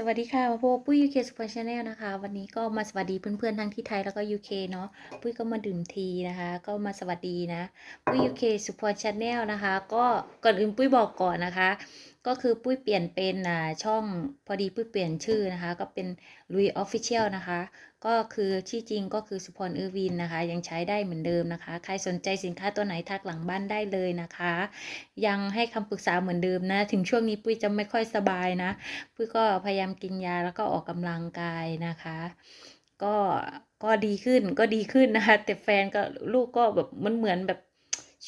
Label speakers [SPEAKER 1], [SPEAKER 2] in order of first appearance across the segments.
[SPEAKER 1] สวัสดีค่ะมาพบปุ้ยยูเคสุพรรณชาแนลนะคะ วันนี้ก็มาสวัสดีเพื่อนๆทั้งที่ไทยแล้วก็ยูเคเนาะปุ้ยก็มาดื่มทีนะคะ ก็มาสวัสดีนะปุ้ยยูเคสุพรรณชาแนลนะคะ ก็ก่อนอื่นปุ้ยบอกก่อนนะคะ ก็คือปุ้ยเปลี่ยนเป็นอ่าช่องพอดีปุ้ยเปลี่ยนชื่อนะคะ ก็เป็นลุยออฟฟิเชียลนะคะ ก็คือที่จริงก็คือสุพรเออวินนะคะ ยังใช้ได้เหมือนเดิมนะคะ ใครสนใจสินค้าตัวไหนทักหลังบ้านได้เลยนะคะ ยังให้คำปรึกษาเหมือนเดิมนะ ถึงช่วงนี้ปุ้ยจะไม่ค่อยสบายนะปุ้ยก็พยายามกินยาแล้วก็ออกกำลังกายนะคะ ก็ก็ดีขึ้นก็ดีขึ้นนะคะ แต่แฟนก็ลูกก็แบบมันเหมือนแบบ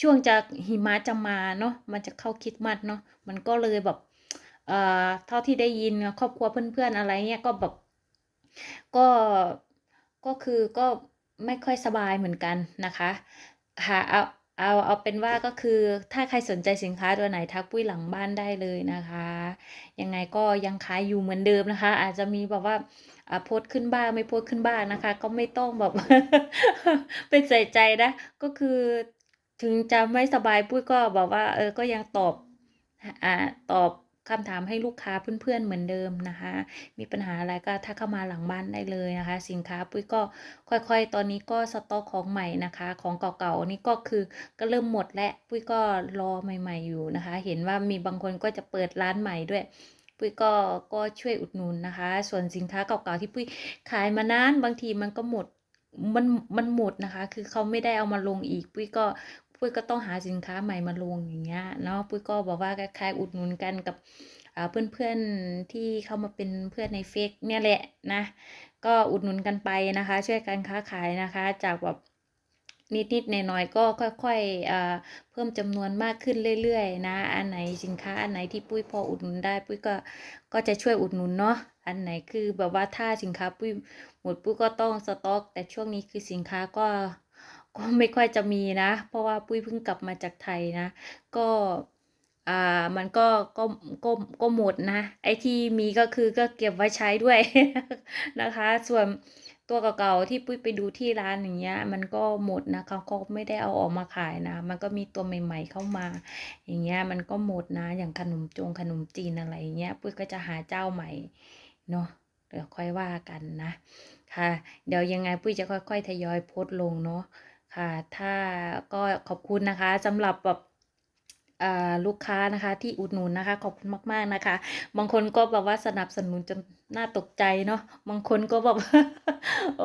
[SPEAKER 1] ช่วงจะหิมะจะมาเนาะมันจะเข้าคริดมัดเนาะมันก็เลยแบบเอ่อเท่าที่ได้ยินครอบครัวเพื่อนๆอะไรเงี้ยก็แบบก็ก็คือก็ไม่ค่อยสบายเหมือนกันนะคะค่ะเอาเอาเอาเป็นว่าก็คือถ้าใครสนใจสินค้าตัวไหนทักปุ้ยหลังบ้านได้เลยนะคะ ยังไงก็ยังขายอยู่เหมือนเดิมนะคะ อาจจะมีแบบว่าโพสขึ้นบ้างไม่โพสขึ้นบ้างนะคะ ก็ไม่ต้องแบบ เป็นใส่ใจนะ ก็คือ ถึงจะไม่สบายปุ้ยก็แบบว่า เออก็ยังตอบอ่าตอบคำถามให้ลูกค้าเพื่อนๆเหมือนเดิมนะคะ มีปัญหาอะไรก็ถ้าเข้ามาหลังบ้านได้เลยนะคะ สินค้าปุ้ยก็ค่อยๆ ตอนนี้ก็สต็อกของใหม่นะคะ ของเก่าๆนี่ก็คือก็เริ่มหมดและปุ้ยก็รอใหม่ ๆอยู่นะคะ เห็นว่ามีบางคนก็จะเปิดร้านใหม่ด้วย ปุ้ยก็ก็ช่วยอุดหนุนนะคะ ส่วนสินค้าเก่าๆที่ปุ้ยขายมานานบางทีมันก็หมดมันมันหมดนะคะ คือเขาไม่ได้เอามาลงอีก ปุ้ยก็ ปุ้ยก็ต้องหาสินค้าใหม่มาลงอย่างเงี้ยเนาะปุ้ยก็บอกว่าคล้ายๆอุดหนุนกันกับเพื่อนๆที่เข้ามาเป็นเพื่อนในเฟซเนี่ยแหละนะ ก็อุดหนุนกันไปนะคะ ช่วยกันค้าขายนะคะ จากแบบนิดๆหน่อยๆก็ค่อยๆเพิ่มจำนวนมากขึ้นเรื่อยๆนะ อันไหนสินค้าอันไหนที่ปุ้ยพออุดหนุนได้ ปุ้ยก็ก็จะช่วยอุดหนุนเนาะอันไหนคือแบบว่าถ้าสินค้าปุ้ยหมดปุ้ยก็ต้องสต็อก แต่ช่วงนี้คือสินค้าก็ ก็ไม่ค่อยจะมีนะ เพราะว่าปุ้ยเพิ่งกลับมาจากไทยนะ ก็อ่ามันก็ก็ก็ก็หมดนะ ไอ้ที่มีก็คือก็เก็บไว้ใช้ด้วยนะคะ ส่วนตัวเก่าๆที่ปุ้ยไปดูที่ร้านอย่างเงี้ย มันก็หมดนะเขาก็ไม่ได้เอาออกมาขายนะ มันก็มีตัวใหม่ ๆเข้ามา อย่างเงี้ยมันก็หมดนะ อย่างขนมจงขนมจีนอะไรเงี้ยปุ้ยก็จะหาเจ้าใหม่เนาะเดี๋ยวค่อยว่ากันนะค่ะ เดี๋ยวยังไงปุ้ยจะค่อยๆทยอยโพสต์ลงเนาะ ค่ะ ถ้าก็ขอบคุณนะคะสำหรับแบบลูกค้านะคะที่อุดหนุนนะคะ ขอบคุณมาก ๆนะคะ บางคนก็แบบว่าสนับสนุนจนน่าตกใจเนาะบางคนก็แบบโอ้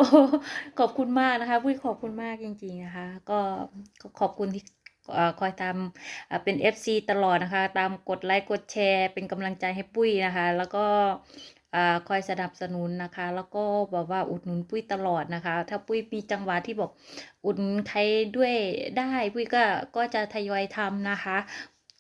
[SPEAKER 1] ขอบคุณมากนะคะปุ้ยขอบคุณมากจริง ๆนะคะ ก็ขอบคุณที่คอยตามเป็น FC ตลอดนะคะ ตามกดไลค์กดแชร์ เป็นกำลังใจให้ปุ้ยนะคะ แล้วก็ คอยสนับสนุนนะคะ แล้วก็แบบว่าอุดหนุนปุ้ยตลอดนะคะ ถ้าปุ้ยมีจังหวะที่บอกอุดหนุนใครด้วยได้ปุ้ยก็ก็จะทยอยทำนะคะ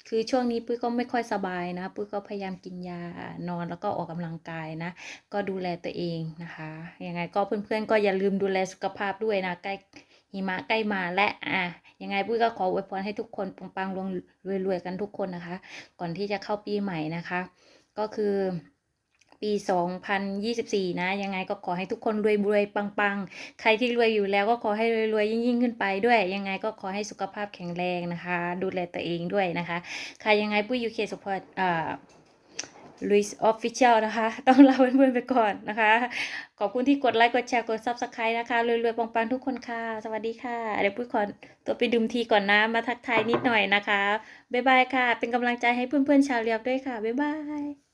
[SPEAKER 1] คือช่วงนี้ปุ้ยก็ไม่ค่อยสบายนะ ปุ้ยก็พยายามกินยานอนแล้วก็ออกกำลังกายนะ ก็ดูแลตัวเองนะคะยังไงก็เพื่อนๆก็อย่าลืมดูแลสุขภาพด้วยนะใกล้หิมะใกล้มาและอะยังไงปุ้ยก็ขออวยพรให้ทุกคนปังๆรวยรวยๆกันทุกคนนะคะ ก่อนที่จะเข้าปีใหม่นะคะ ก็คือ ปี 2024 นะ ยังไงก็ขอให้ทุกคนรวยรวยปังๆ ใครที่รวยอยู่แล้วก็ขอให้รวยๆยิ่งๆขึ้นไปด้วย ยังไงก็ขอให้สุขภาพแข็งแรงนะคะ ดูแลตัวเองด้วยนะคะใค่ะยังไงปุ้ยยูเคสุพอร์ตอ่าลุยส์ออฟฟิเชียลนะคะ ต้องลาเพื่อนๆไปก่อนนะคะ ขอบคุณที่กดไลค์ กดแชร์ กด Subscribe นะคะ รวยๆปังๆทุกคนค่ะ สวัสดีค่ะ เดี๋ยวปุ้ยขอตัวไปดื่มทีก่อนนะ มาทักทายนิดหน่อยนะคะ บ๊ายบายค่ะ เป็นกำลังใจให้เพื่อนๆชาวเรียบด้วยค่ะ บ๊ายบาย